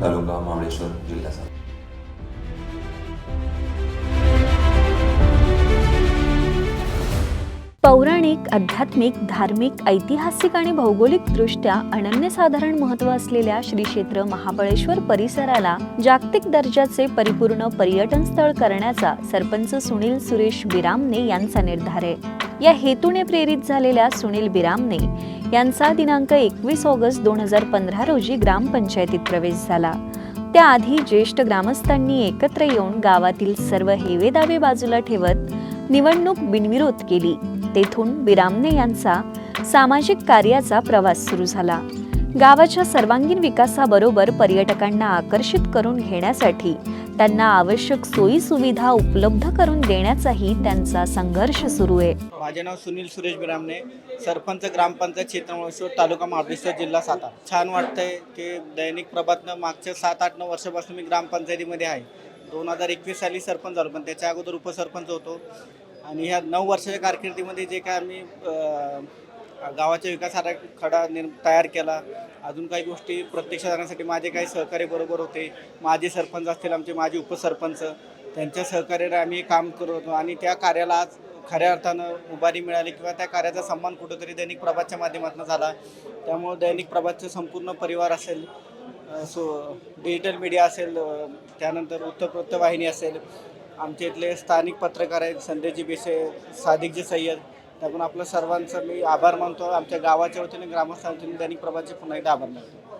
तालुका महाबळेश्वर जिल्ह्याचा. पौराणिक आध्यात्मिक धार्मिक ऐतिहासिक आणि भौगोलिकदृष्ट्या अनन्यसाधारण महत्त्व असलेल्या श्री क्षेत्र महाबळेश्वर परिसराला जागतिक दर्जाचे परिपूर्ण पर्यटन स्थळ करण्याचा सरपंच सुनील सुरेश बिरामने यांचा निर्धार आहे. या हेतूने प्रेरित झालेल्या सुनील बिरामने यांचा दिनांक एकवीस ऑगस्ट दोन हजार पंधरा रोजी ग्रामपंचायतीत प्रवेश झाला. त्याआधी ज्येष्ठ ग्रामस्थांनी एकत्र येऊन गावातील सर्व हेवेदावे बाजूला ठेवत निवडणूक बिनविरोध केली. तेथून बिरामने यांचा सामाजिक कार्याचा प्रवास सुरू झाला. गावाच्या सर्वांगीण विकासाबरोबर पर्यटकांना आकर्षित करून घेण्यासाठी त्यांना आवश्यक सोयी सुविधा उपलब्ध करून देण्याचाही त्यांचा संघर्ष सुरू आहे. माझे नाव सुनील सुरेश बिरामने सरपंच ग्रामपंचायत क्षेत्र तालुका महाबळेश्वर जिल्हा सातारा. छान वाटतंय की दैनिक प्रभातनं मागच्या सात आठ नऊ वर्षापासून मी ग्रामपंचायतीमध्ये आहे. दोन हजार एकवीस साली सरपंच झालो पण त्याच्या अगोदर उपसरपंच होतो. आणि ह्या नऊ वर्षाच्या कारकिर्दीमध्ये जे काय आम्ही गावाच्या विकासाचा खडा निर् तयार केला. अजून काही गोष्टी प्रत्यक्षात आणण्यासाठी माझे काही सहकारी बरोबर होते. माझे सरपंच असतील आमचे माजी उपसरपंच. त्यांच्या सहकार्याने आम्ही काम करत होतो आणि त्या कार्याला आज खऱ्या अर्थानं उभारी मिळाली किंवा त्या कार्याचा सन्मान कुठंतरी दैनिक प्रभातच्या माध्यमातून झाला. त्यामुळे दैनिक प्रभातचं संपूर्ण परिवार असेल सो डिजिटल मीडिया असेल त्यानंतर वृत्तवाहिनी असेल आमचे इथले स्थानिक पत्रकार आहेत संदेशजी बेसे सादिकजी सय्यद त्यातून आपलं सर्वांचं मी आभार मानतो. आमच्या गावाच्या वतीने ग्रामस्थांच्या वतीने दैनिक प्रभातचे पुन्हा एकदा आभार मानतो.